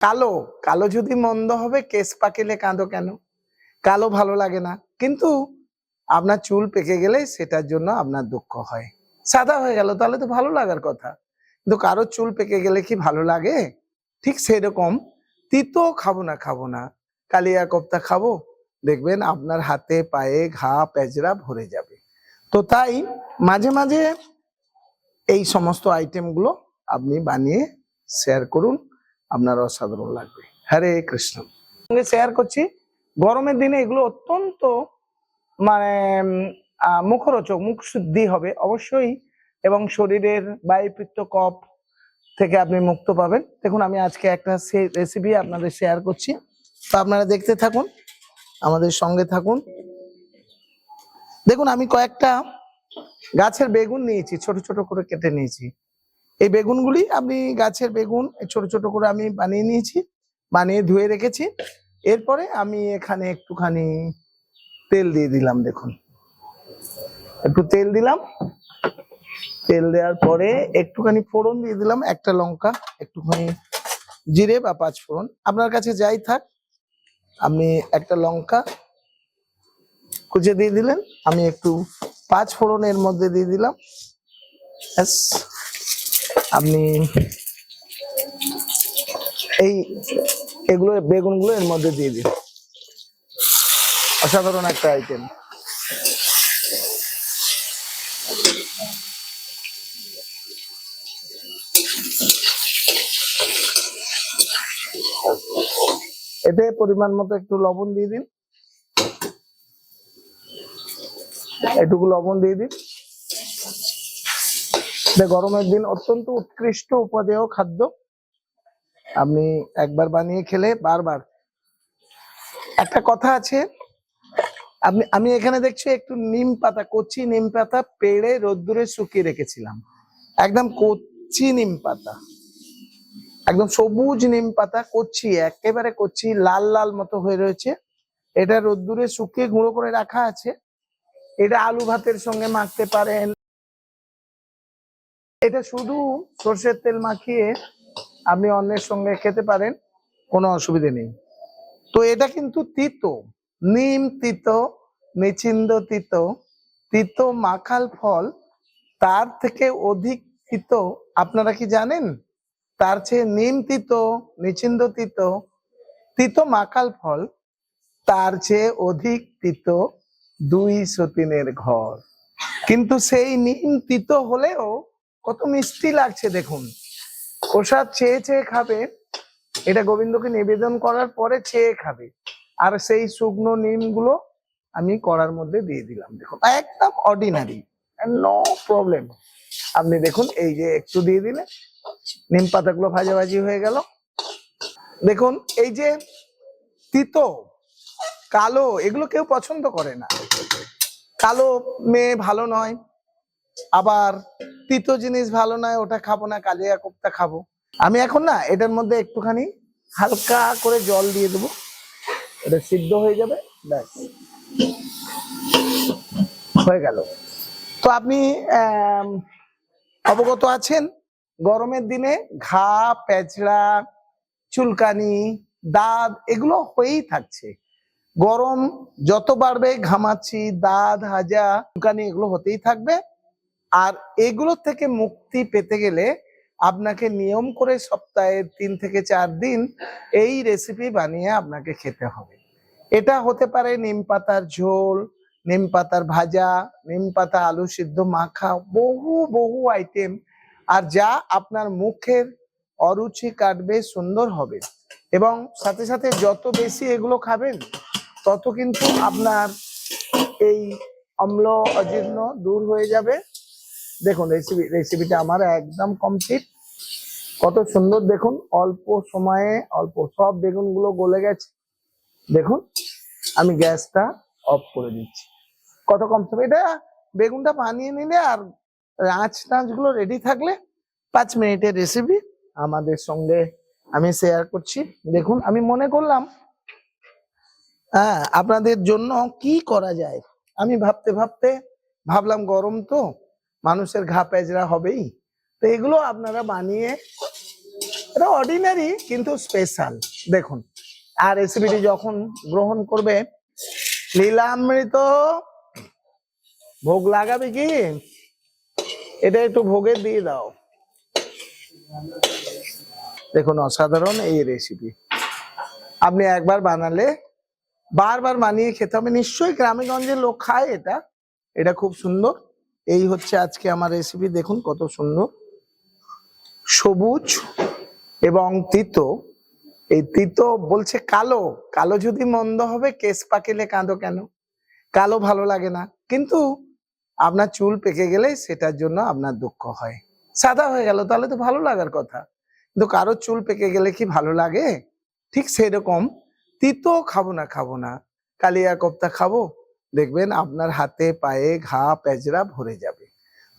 কালো কালো যদি মন্দ হবে, কেস পাকিলে কাঁদো কেন? কালো ভালো লাগে না। কিন্তু আপনার চুল পেকে গেলে সেটার জন্য আপনার দুঃখ হয়। সাদা হয়ে গেল, তাহলে তো ভালো লাগার কথা। কিন্তু কারও চুল পেকে গেলে কি ভালো লাগে? ঠিক সেরকম। তিতো খাব না খাব না। কালিয়া কোপ্তা খাব। দেখবেন আপনার হাতে, পায়ে ঘা পেজরা ভরে যাবে। তো তাই মাঝে মাঝে এই সমস্ত আইটেমগুলো আপনি বানিয়ে শেয়ার করুন। আপনার অসাধারণ লাগবে। হরে কৃষ্ণ। সঙ্গে শেয়ার করছি, গরমের দিনে এগুলো অত্যন্ত মানে মুখরোচক, মুখ শুদ্ধি হবে অবশ্যই এবং শরীরের বায়ুপিত্ত কফ থেকে আপনি মুক্ত পাবেন। দেখুন, আমি আজকে একটা রেসিপি আপনাদের শেয়ার করছি। তো আপনারা দেখতে থাকুন, আমাদের সঙ্গে থাকুন। দেখুন, আমি কয়েকটা গাছের বেগুন নিয়েছি, ছোট ছোট করে কেটে নিয়েছি। এই বেগুনগুলি আপনি গাছের বেগুন ছোট ছোট করে আমি বানিয়ে নিয়েছি, বানিয়ে ধুয়ে রেখেছি। এরপরে আমি এখানে একটুখানি তেল দিয়ে দিলাম, দেখুন। একটু তেল দিলাম। তেল দেওয়ার পরে একটুখানি ফোড়ন দিয়ে দিলাম, একটা লঙ্কা, একটুখানি জিরে বা পাঁচ ফোড়ন। আপনার কাছে যাই থাক, আপনি একটা লঙ্কা কুচে দিয়ে দিলেন, আমি একটু পাঁচ ফোড়নের মধ্যে দিয়ে দিলাম। ব্যাস। আপনি এই এগুলো, বেগুনগুলো এর মধ্যে দিয়ে দিন। অসাধারণ একটা আইটেম এতে পরিমাণ মতো একটু লবণ দিয়ে দিন। এটুকু লবণ দিয়ে দিন। গরমের দিন অত্যন্ত উৎকৃষ্ট উপাদেয় খাদ্য। আপনি একবার বানিয়ে খেলে বারবার। একটা কথা আছে, আপনি, আমি এখানে দেখছি একটু নিম পাতা, কচি নিম পাতা পেড়ে রোদ্দুরে শুকিয়ে রেখেছিলাম। একদম কচি নিম পাতা। একদম সবুজ নিম পাতা, কচি, একেবারে কচি, লাল লাল মতো হয়ে রয়েছে। এটা রোদ্দুরে শুকিয়ে গুঁড়ো করে রাখা আছে। এটা আলু ভাতের সঙ্গে মাখতে পারেন। এটা শুধু সর্ষের তেল মাখিয়ে আপনি অন্যের সঙ্গে খেতে পারেন, কোনো অসুবিধে নেই। তো এটা কিন্তু তিত, নিম তিত, নিচিন্দ তিত তিত মাখাল ফল, তার থেকে অধিক তিত আপনারা কি জানেন? তার চেয়ে নিম তিত, নিচিন্দ তিত তিত মাখাল ফল, তার চেয়ে অধিক তিত দুই সতীনের ঘর। কিন্তু সেই নিম তিত হলেও কত মিষ্টি লাগছে দেখুন। প্রসাদ চেয়ে চেয়ে খাবে, এটা গোবিন্দকে নিবেদন করার পরে চেয়ে খাবে। আর সেই শুকনো নিমগুলো আমি করার মধ্যে দিয়ে দিলাম। দেখুন, একদম অর্ডিনারি নো প্রবলেম আপনি দেখুন, এই যে একটু দিয়ে দিলে, নিম পাতাগুলো ভাজাভাজি হয়ে গেল। দেখুন, এই যে তিতো, কালো, এগুলো কেউ পছন্দ করে না। কালো মেয়ে ভালো নয়, আবার তিতো জিনিস ভালো নয়, ওটা খাব না, কালিয়া কোপ্তা খাব। আমি এখন না, এটার মধ্যে একটুখানি হালকা করে জল দিয়ে দেবো। এটা সিদ্ধ হয়ে যাবে, ব্যাস। হয়ে গেল। তো আপনি অবগত আছেন, গরমের দিনে ঘা পেঁচড়া চুলকানি, দাঁত, এগুলো হয়েই থাকছে। গরম যত বাড়বে, ঘামাচ্ছি, দাঁত, হাজা, চুলকানি, এগুলো হতেই থাকবে। আর এগুলো থেকে মুক্তি পেতে গেলে আপনাকে নিয়ম করে সপ্তাহে তিন থেকে চার দিন এই রেসিপি বানিয়ে আপনাকে খেতে হবে। এটা হতে পারে নিম পাতার ঝোল, নিম পাতার ভাজা, নিম পাতা আলু সিদ্ধ মাখা, বহু বহু আইটেম আর যা আপনার মুখের অরুচি কাটবে, সুন্দর হবে। এবং সাথে সাথে যত বেশি এগুলো খাবেন, তত কিন্তু আপনার এই অম্ল অজীর্ণ দূর হয়ে যাবে। দেখুন রেসিপি রেসিপিটা আমার একদম কমপ্লিট কত সুন্দর দেখুন, অল্প সময়ে, অল্প সব বেগুনগুলো গলে গেছে। দেখুন, আমি গ্যাসটা অফ করে দিচ্ছি। কত কম সময়? এটা বেগুনটা বানিয়ে নিলে আর আঁচ টাঁচগুলো রেডি থাকলে পাঁচ মিনিটের রেসিপি আমাদের সঙ্গে আমি শেয়ার করছি। দেখুন, আমি মনে করলাম হ্যাঁ আপনাদের জন্য কি করা যায়? আমি ভাবতে ভাবতে ভাবলাম গরম তো। মানুষের ঘা পেজরা হবেই। তো এগুলো আপনারা বানিয়ে, এটা অর্ডিনারি কিন্তু স্পেশাল দেখুন, আর রেসিপিটি যখন গ্রহণ করবে, লীলামৃত ভোগ লাগাবে কি? এটা একটু ভোগে দিয়ে দাও। দেখুন, অসাধারণ এই রেসিপি আপনি একবার বানালে, বারবার বানিয়ে খেতে হবে। নিশ্চয়ই গ্রামে গঞ্জে লোক খায় এটা। এটা খুব সুন্দর। এই হচ্ছে আজকে আমার রেসিপি দেখুন কত সুন্দর। সবুজ এবং তিতো। এই তিতো বলছে কালো। কালো যদি মন্দ হবে, কেস পাকিলে কাঁদো কেন? কালো ভালো লাগে না। কিন্তু আপনার চুল পেকে গেলে সেটার জন্য আপনার দুঃখ হয়। সাদা হয়ে গেল, তাহলে তো ভালো লাগার কথা। কিন্তু কারও চুল পেকে গেলে কি ভালো লাগে? ঠিক সেরকম। তিতো খাব না খাব না। কালিয়া কোপ্তা খাব। দেখবেন আপনার হাতে, পায়ে ঘা প্যাজরা ভরে যাবে।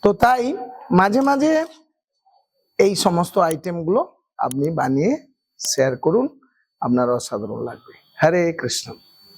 তো তাই মাঝে মাঝে এই সমস্ত আইটেমগুলো আপনি বানিয়ে শেয়ার করুন। আপনার অসাধারণ লাগবে। হরে কৃষ্ণ।